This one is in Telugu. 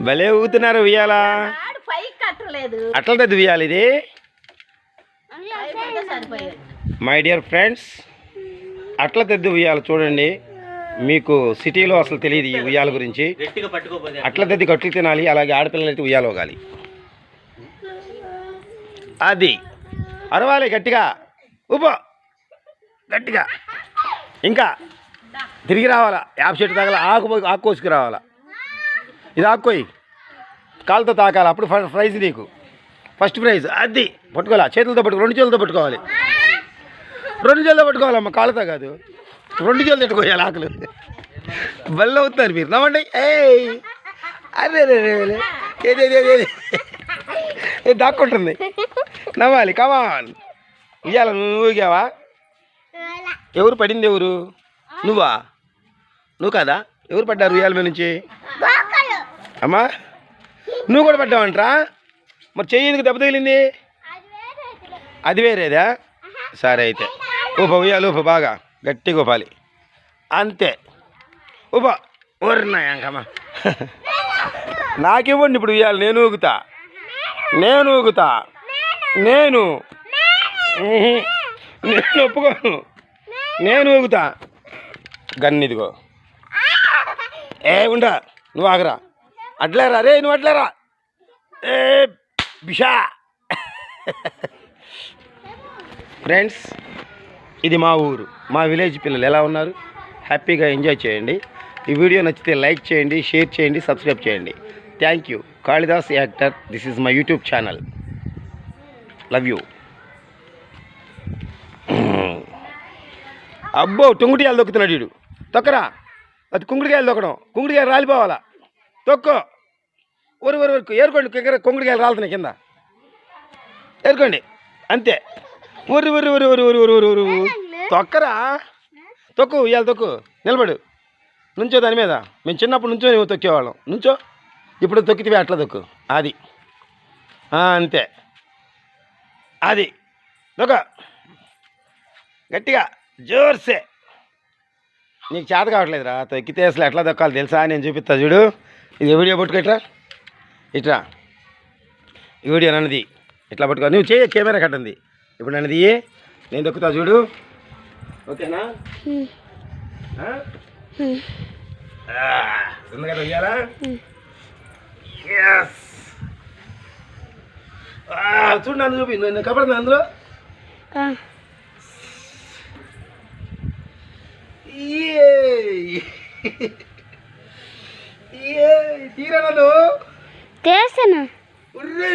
భలే ఊగుతున్నారు ఉయ్యాల? ఆడు పైకి కట్టలేదు. అట్లా తెద్దు ఉయ్యాలి ఇది. మై డియర్ ఫ్రెండ్స్ అట్లా తెద్దు ఉయ్యాల చూడండి. మీకు సిటీలో అసలు తెలియదు ఈ ఉయ్యాల గురించి. అట్ల. తెద్ది కట్లు తినాలి అలాగే ఆడపిల్లలు అయితే ఉయ్యాల ఊగాలి. అది. అరవాలి గట్టిగా. ఊపో. గట్టిగా. ఇంకా. తిరిగి రావాలా. యాప్ చెట్టు తాగాల ఆకు ఆకు కోసుకు రావాలా ఇది ఆకుకోయి కాలుతో తాకాలి అప్పుడు ప్రైజ్ నీకు. ఫస్ట్ ప్రైజ్ అది పట్టుకోవాలి? చేతులతో పట్టుకో రెండు చేతులతో పట్టుకోవాలి. రెండు చేతులతో పట్టుకోవాలమ్మ కాళ్ళతో కాదు. రెండు చేతులు పెట్టుకోవాలి ఆకులు. బల్ల అవుతున్నారు మీరు. నవ్వండి. ఏయ్! అరే ఏది దాక్కుంటుంది. నవ్వాలి కమాన్ ఇవాళ నువ్వు ఊగావా ఎవరు పడింది ఎవరు? నువ్వా? నువ్వు కాదా? ఎవరు పడ్డారు ఉయ్యాల మీద నుంచి? అమ్మా నువ్వు కూడా పెట్టావంటరా మరి చెయ్యి ఎందుకు దెబ్బ తగిలింది? అది వేరేదా? సరే అయితే. ఊప ఉయ్యాలి ఊప బాగా. గట్టిగా ఊపాలి. అంతే. ఊప ఊరినాయంకమ్మా నాకివ్వండి ఇప్పుడు ఉయ్యాలి? నేను ఊగుతా. నేను ఊగుతా. నేను. నేను ఒప్పుకోను. నేను ఊగుతా. గన్నిదిగో ఏ ఉండా. నువ్వు ఆగరా. అట్లేరా రే నువ్వు అట్లేరా ఏ బిషా. ఫ్రెండ్స్ ఇది మా ఊరు. మా విలేజ్ పిల్లలు ఎలా ఉన్నారు? హ్యాపీగా ఎంజాయ్ చేయండి. ఈ వీడియో నచ్చితే లైక్ చేయండి షేర్ చేయండి సబ్స్క్రైబ్ చేయండి. Thank you. Kalidas actor this is my YouTube channel. Love you. అబ్బో టుంగుటికాయలు దొక్కుతున్నాడు వీడు. తొక్కరా? అది కుంగుడికాయలు దొక్కడం. కుంగుడికాయలు రాలిపోవాలా? తొక్కో. ఊరు ఊరు వరకు ఏరుకోండి కింద కుంగుడికాయలు రాలుతున్నాయి కింద. ఏరుకోండి అంతే. ఊరి ఊరి ఊరి ఊరి ఊరి ఊరు ఊరు ఊరి తొక్కరా? తొక్కు ఇవాళ తొక్కు. నిలబడు. నుంచో దాని మీద. మేము చిన్నప్పుడు నుంచో నువ్వు తొక్కేవాళ్ళం. నుంచో. ఇప్పుడు తొక్కితే అట్లా తొక్కు. అది అంతే. అది తొక్క. గట్టిగా. జోర్సే. నీకు చేత కావట్లేదురా. తొక్కితే అసలు ఎట్లా తొక్కాలి తెలుసా? నేను చూపిస్తా చూడు. ఇది వీడియో పట్టుకో ఇట్లా ఇట్లా ఈ వీడియో నన్నది. ఇట్లా పట్టుకో. నువ్వు చేయ కెమెరా కట్టింది. ఇప్పుడు నన్నది నేను దొక్కుతా చూడు. ఓకేనా? ఉంది కదా చూడు నన్ను చూపి. నేను కపడుతుంది అందులో? తీరనలు తీస్తాను